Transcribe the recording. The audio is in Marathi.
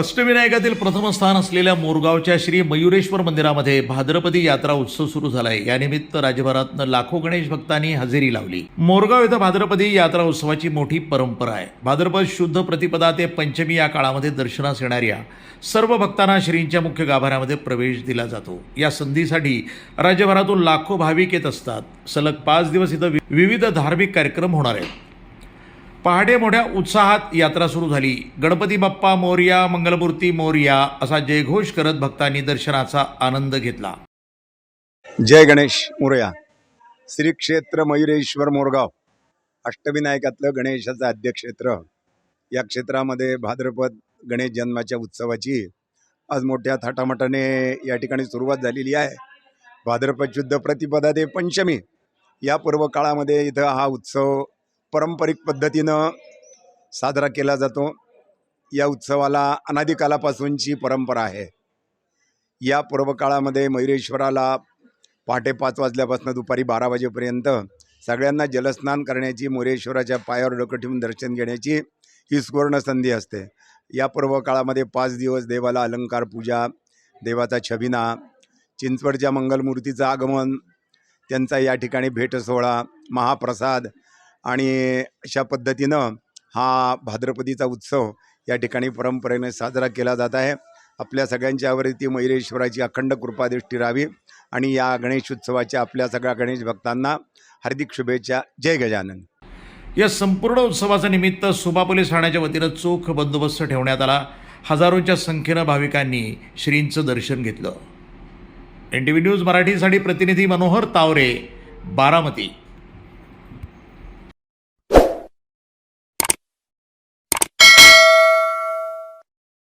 अष्टविनायकातील प्रथम स्थान असलेल्या मोरगावच्या श्री मयुरेश्वर मंदिरामध्ये भाद्रपदी यात्रा उत्सव सुरू झालाय. यानिमित्त राज्यभरातनं लाखो गणेश भक्तांनी हजेरी लावली. मोरगाव इथं भाद्रपदी यात्रा उत्सवाची मोठी परंपरा आहे. भाद्रपद शुद्ध प्रतिपदा ते पंचमी या काळामध्ये दर्शनास येणाऱ्या सर्व भक्तांना श्रींच्या मुख्य गाभाऱ्यामध्ये प्रवेश दिला जातो. या संधीसाठी राज्यभरातून लाखो भाविक येत असतात. सलग पाच दिवस इथं विविध धार्मिक कार्यक्रम होणार आहेत. पहाटे मोठ्या उत्साहात यात्रा सुरू झाली. गणपती बाप्पा मोर्या मंगलमूर्ती मोर्या असा जयघोष करत भक्तांनी दर्शनाचा आनंद घेतला. जय गणेश मोरया. श्री क्षेत्र मयुरेश्वर मोरगाव. अष्टविनायकातलं गणेशाचं आद्यक्षेत्र या क्षेत्रामध्ये भाद्रपद गणेश जन्माच्या उत्सवाची आज मोठ्या थाटामाटाने या ठिकाणी सुरुवात झालेली आहे. भाद्रपद शुद्ध प्रतिपदा ते पंचमी. या पूर्व काळामध्ये इथं हा उत्सव पारंपरिक पद्धतीनं साजरा केला जातो. या उत्सवाला अनादिकालापासूनची परंपरा आहे. या पूर्वकाळामध्ये मयुरेश्वराला पहाटे पाच वाजल्यापासून दुपारी बारा वाजेपर्यंत सगळ्यांना जलस्नान करण्याची मोरेश्वराच्या पायावर डोकं ठेवून दर्शन घेण्याची ही सुवर्ण संधी असते. या पर्व काळामध्ये पाच दिवस देवाला अलंकार पूजा देवाचा छबिना चिंचवडच्या मंगलमूर्तीचं आगमन त्यांचा या ठिकाणी भेट सोहळा महाप्रसाद आणि अशा पद्धतीनं हा भाद्रपदीचा उत्सव या ठिकाणी परंपरेने साजरा केला जात आहे. आपल्या सगळ्यांच्यावरती मयुरेश्वराची अखंड कृपादृष्टी राहावी आणि या गणेश उत्सवाच्या आपल्या सगळ्या गणेश भक्तांना हार्दिक शुभेच्छा. जय गजानन. या संपूर्ण उत्सवाचं निमित्त सुबा पोलीस ठाण्याच्या वतीनं चोख बंदोबस्त ठेवण्यात आला. हजारोंच्या संख्येनं भाविकांनी श्रींचं दर्शन घेतलं. एन टी व्ही न्यूज मराठीसाठी प्रतिनिधी मनोहर तावरे बारामती.